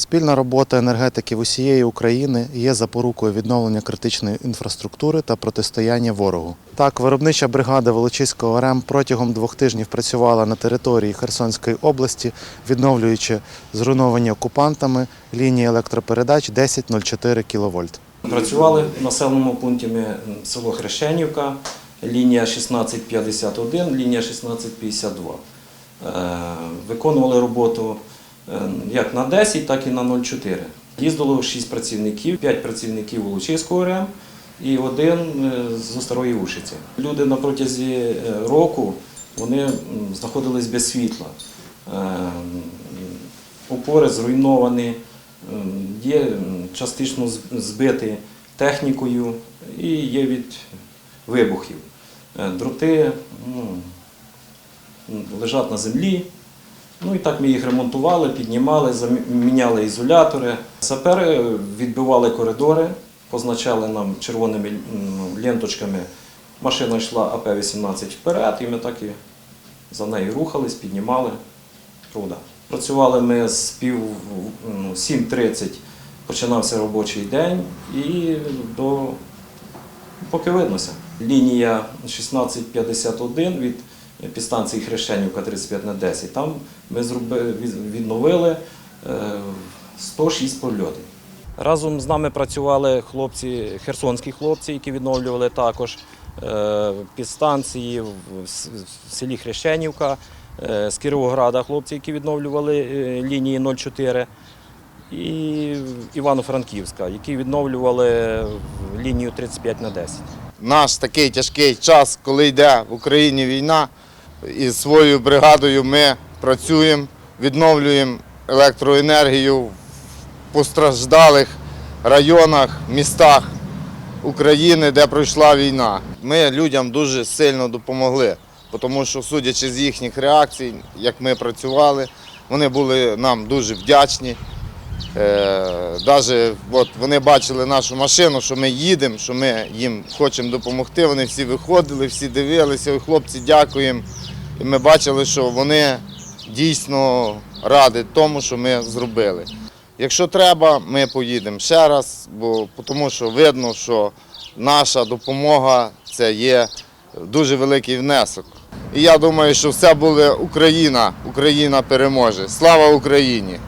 Спільна робота енергетиків усієї України є запорукою відновлення критичної інфраструктури та протистояння ворогу. Так, виробнича бригада Волочиського РЕМ протягом двох тижнів працювала на території Херсонської області, відновлюючи зруйновані окупантами лінії електропередач 1004 кВт. Працювали в населеному пункті село Хрещенівка, лінія 1651, лінія 1652. Е, Виконували роботу як на 10, так і на 04. Їздило 6 працівників, 5 працівників Волочиського РЕМ і один е, з Старої Ушиці. Люди на протязі е, року вони знаходились без світла. Е, Опори зруйновані, є частично збиті технікою і є від вибухів. Е, Дроти ну, лежать на землі. Ну і так ми їх ремонтували, піднімали, замі- міняли ізолятори. Сапери відбивали коридори, позначали нам червоними ленточками. Машина йшла АП-18 вперед, і ми так і за нею рухались, піднімали труда. Працювали ми з пів ну, 7.30 починався робочий день і до поки виднося. Лінія 1651 від підстанції Хрещенівка 35 на 10. Там ми зроби- від- відновили е, 106 прольотів. Разом з нами працювали хлопці, херсонські хлопці, які відновлювали також е, підстанції в селі Хрещенівка, е, з Кіровограда хлопці, які відновлювали е, лінії 04, і Івано-Франківська, які відновлювали лінію 35 на 10. наш такий тяжкий час, коли йде в Україні війна, і своєю бригадою ми працюємо, відновлюємо електроенергію в постраждалих районах, містах України, де пройшла війна. Ми людям дуже сильно допомогли, тому що, судячи з їхніх реакцій, як ми працювали, вони були нам дуже вдячні. Е, Даже от вони бачили нашу машину, що ми їдемо, що ми їм хочемо допомогти. Вони всі виходили, всі дивилися. Хлопці, дякуємо. І ми бачили, що вони дійсно раді тому, що ми зробили. Якщо треба, ми поїдемо ще раз, бо тому що видно, що наша допомога це є дуже великий внесок. І я думаю, що все буде Україна, Україна переможе. Слава Україні!